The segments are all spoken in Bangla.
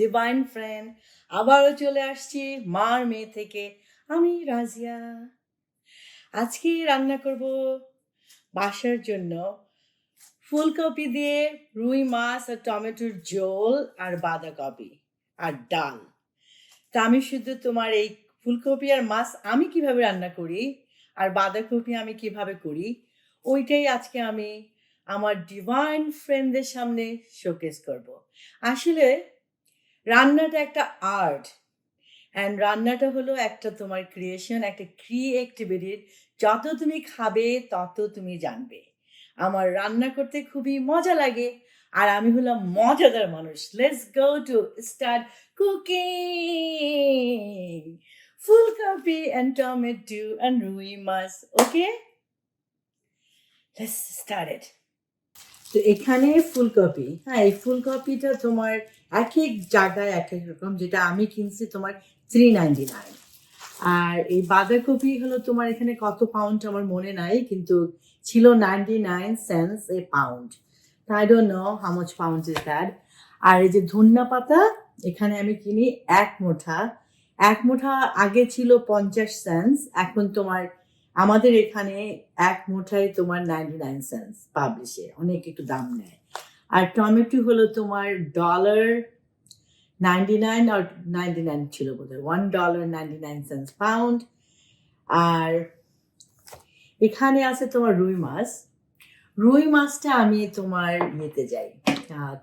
ডিভাইন ফ্রেন্ড আবারও চলে আসছি মার মেয়ে থেকে। আমি রাজিয়া। আজকে রান্না করব বাসার জন্য ফুলকপি দিয়ে রুই মাছ আর টমেটোর ঝোল আর বাঁধাকপি আর ডাল। তা আমি শুধু তোমার এই ফুলকপি আর মাছ আমি কীভাবে রান্না করি আর বাঁধাকপি আমি কীভাবে করি, ওইটাই আজকে আমি আমার ডিভাইন ফ্রেন্ডদের সামনে শোকেস করব। আসলে রান্নাটা একটা আর্ট। অ্যান্ড রান্নাটা হলো একটা তোমার ক্রিয়েশন একটা ক্রিয়েটিভিটির যত তুমি খাবে, তত তুমি জানবে। আমার রান্না করতে খুবই মজা লাগে। আর আমি হলাম মজাদার মানুষ। Let's go to start cooking ফুলকপি অ্যান্ড টমেটো অ্যান্ড রুই মাছ ওকে লেটস স্টার্ট ইট তো এখানে ফুলকপি। হ্যাঁ এই ফুলকপিটা তোমার এক এক জায়গায় এক এক রকম, যেটা আমি কিনছি তোমার থ্রি নাইনটি নাইন আর এই বাঁধাকপি হলো তোমার এখানে কত পাউন্ড আমার মনে নাই, কিন্তু ছিল ninety nine cents a pound I don't know how much pound is that আর এই যে ধন্যা পাতা, এখানে আমি কিনি এক মুঠা। এক মুঠা আগে ছিল পঞ্চাশ সেন্স এখন তোমার আমাদের এখানে এক মুঠায় তোমার নাইনটি নাইন সেন্স পাবলিশে অনেক একটু দাম নেয়। আর টমেটো হলো তোমার ডলার নাইনটি নাইন আর নাইনটি নাইন ছিল বোধ হয় one dollar ninety nine cents pound আর এখানে আছে তোমার রুই মাছ। রুই মাছটা আমি তোমার ইয়েতে যাই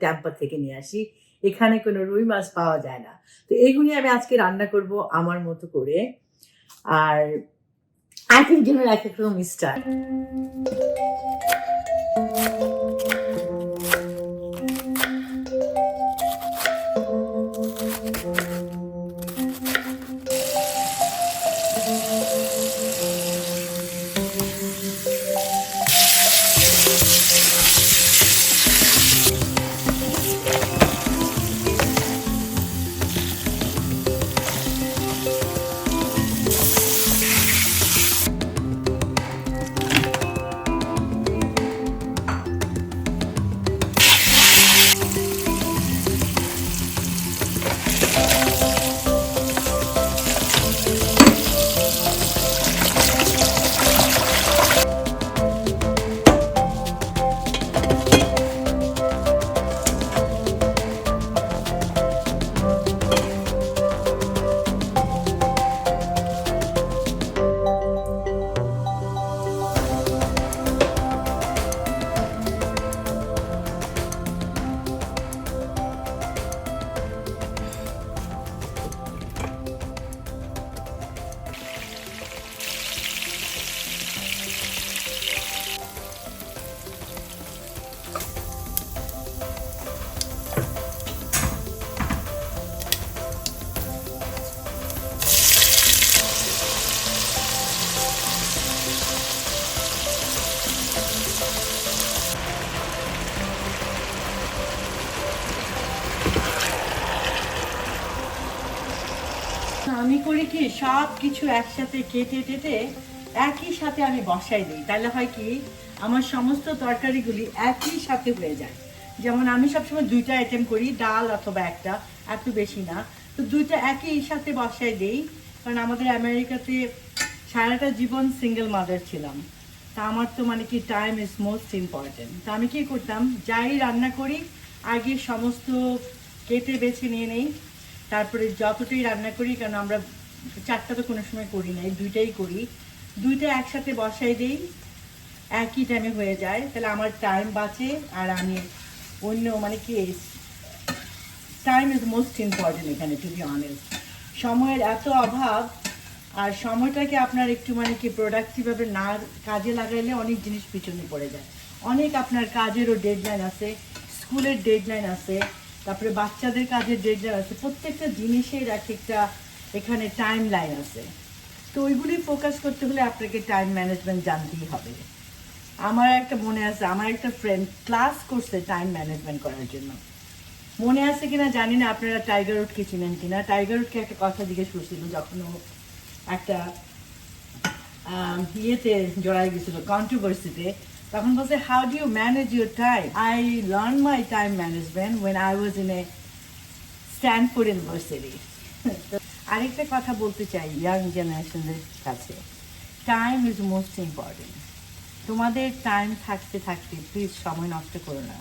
ট্যাম্পার থেকে নিয়ে আসি। এখানে কোনো রুই মাছ পাওয়া যায় না। তো এইগুলি আমি আজকে রান্না করব আমার মতো করে। আর এক একজনের এক এক রকম স্টাইল আমি করি কি, সব কিছু একসাথে কেটে টেটে একই সাথে আমি বসাই দিই। তাহলে হয় কি, আমার সমস্ত তরকারিগুলি একই সাথে হয়ে যায়। যেমন আমি সবসময় দুইটা আইটেম করি, ডাল অথবা একটা, এত বেশি না। তো দুইটা একই সাথে বসাই দিই, কারণ আমাদের আমেরিকাতে সারাটা জীবন সিঙ্গেল মাদার ছিলাম। তা আমার তো মানে কি টাইম ইজ মোস্ট ইম্পর্টেন্ট তা আমি কি করতাম, যাই রান্না করি, আগে সমস্ত কেটে বেছে নিয়ে নেই। তারপরে যতটাই রান্না করি, কেন আমরা চারটা তো কোনো সময় করি না, এই দুইটাই করি। দুইটা একসাথে বসাই দিই, একই টাইমে হয়ে যায়। তাহলে আমার টাইম বাঁচে আর আমি অন্য মানে কি টাইম ইজ মোস্ট ইম্পর্টেন্ট এখানে টু বি অনেস্ট সময়ের এত অভাব আর সময়টাকে আপনার একটু মানে কি প্রোডাক্টিভভাবে না কাজে লাগাইলে অনেক জিনিস পিছনে পড়ে যায়। অনেক আপনার কাজেরও ডেডলাইন আছে স্কুলের ডেডলাইন আছে তারপরে বাচ্চাদের কাজের ডেডলাইন আছে, প্রত্যেকটা জিনিসের এক একটা এখানে টাইম লাইন আছে। তো ওইগুলি ফোকাস করতে হলে আপনাকে টাইম ম্যানেজমেন্ট জানতেই হবে। আমার একটা মনে আছে, আমার একটা ফ্রেন্ড ক্লাস করছে টাইম ম্যানেজমেন্ট করার জন্য। মনে আছে কিনা জানি না, আপনারা টাইগার উডকে চিনেন কিনা? টাইগার উডকে একটা কথা জিজ্ঞেস করছিল যখন ও একটা ইয়েতে জড়াই গেছিল কন্ট্রোভার্সিতে তখন বলছে how do you manage your time I learn my time management when I was in a Stanford university আরেকটা কথা বলতে চাই ইয়াং জেনারেশনের কাছে। টাইম ইজ মোস্ট ইম্পর্টেন্ট তোমাদের টাইম থাকতে থাকতে প্লিজ সময় নষ্ট করো না।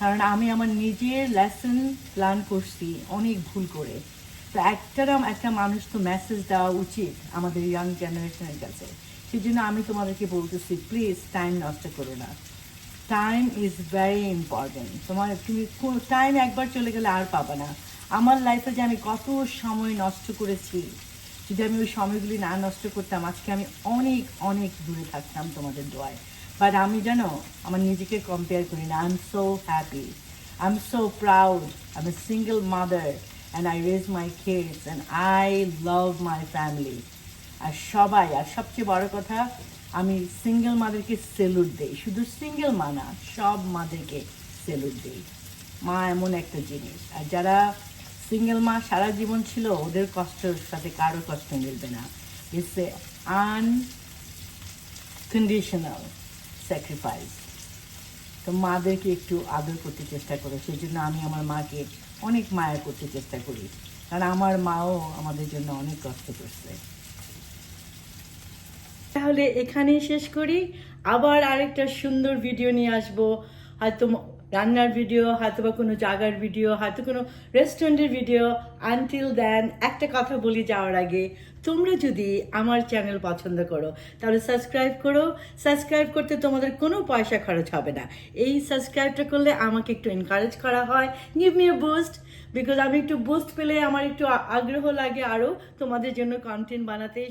কারণ আমি আমার নিজের লেসন প্ল্যান করছি অনেক ভুল করে। তো একটা একটা মানুষ তো মেসেজ দেওয়া উচিত আমাদের ইয়াং জেনারেশনের কাছে। সেই জন্য আমি তোমাদেরকে বলতেছি প্লিজ টাইম নষ্ট করো না। টাইম ইজ ভেরি ইম্পর্টেন্ট তোমার তুমি টাইম একবার চলে গেলে আর পাবে না। আমার লাইফে যে আমি কত সময় নষ্ট করেছি, যদি আমি ওই সময়গুলি না নষ্ট করতাম, আজকে আমি অনেক অনেক দূরে থাকতাম তোমাদের দোয়ায়। বাট আমি জানো আমার নিজেকে কম্পেয়ার করি না। I am so happy I am so proud I am a single mother and I raise my kids and I love my family আর সবাই, আর সবচেয়ে বড় কথা, আমি সিঙ্গেল মাদেরকে সেলুট দেই। শুধু সিঙ্গেল মা না, সব মাদেরকে সেলুট দেই। মা এমন একটা জিনিস। আর যারা সিঙ্গেল মা সারা জীবন ছিল, ওদের কষ্টের সাথে কারও কষ্ট মিলবে না। ইটস এ আনকন্ডিশনাল স্যাক্রিফাইস তো মাদেরকে একটু আদর করতে চেষ্টা করো। সেই জন্য আমি আমার মাকে অনেক মায়া করতে চেষ্টা করি। কারণ আমার মাও আমাদের জন্য অনেক কষ্ট করছে। তাহলে এখানেই শেষ করি। আবার আরেকটা সুন্দর ভিডিও নিয়ে আসব। হয়তো রান্নার ভিডিও হয়তো বা কোনো জায়গার ভিডিও হয়তো কোনো রেস্টুরেন্টের ভিডিও আনটিল দেন একটা কথা বলি যাওয়ার আগে, তোমরা যদি আমার চ্যানেল পছন্দ করো, তাহলে সাবস্ক্রাইব করো। সাবস্ক্রাইব করতে তোমাদের কোনো পয়সা খরচ হবে না। এই সাবস্ক্রাইবটা করলে আমাকে একটু এনকারেজ করা হয়। Give me a boost because আমি একটু বুস্ট পেলে আমার একটু আগ্রহ লাগে আরও তোমাদের জন্য কন্টেন্ট বানাতে।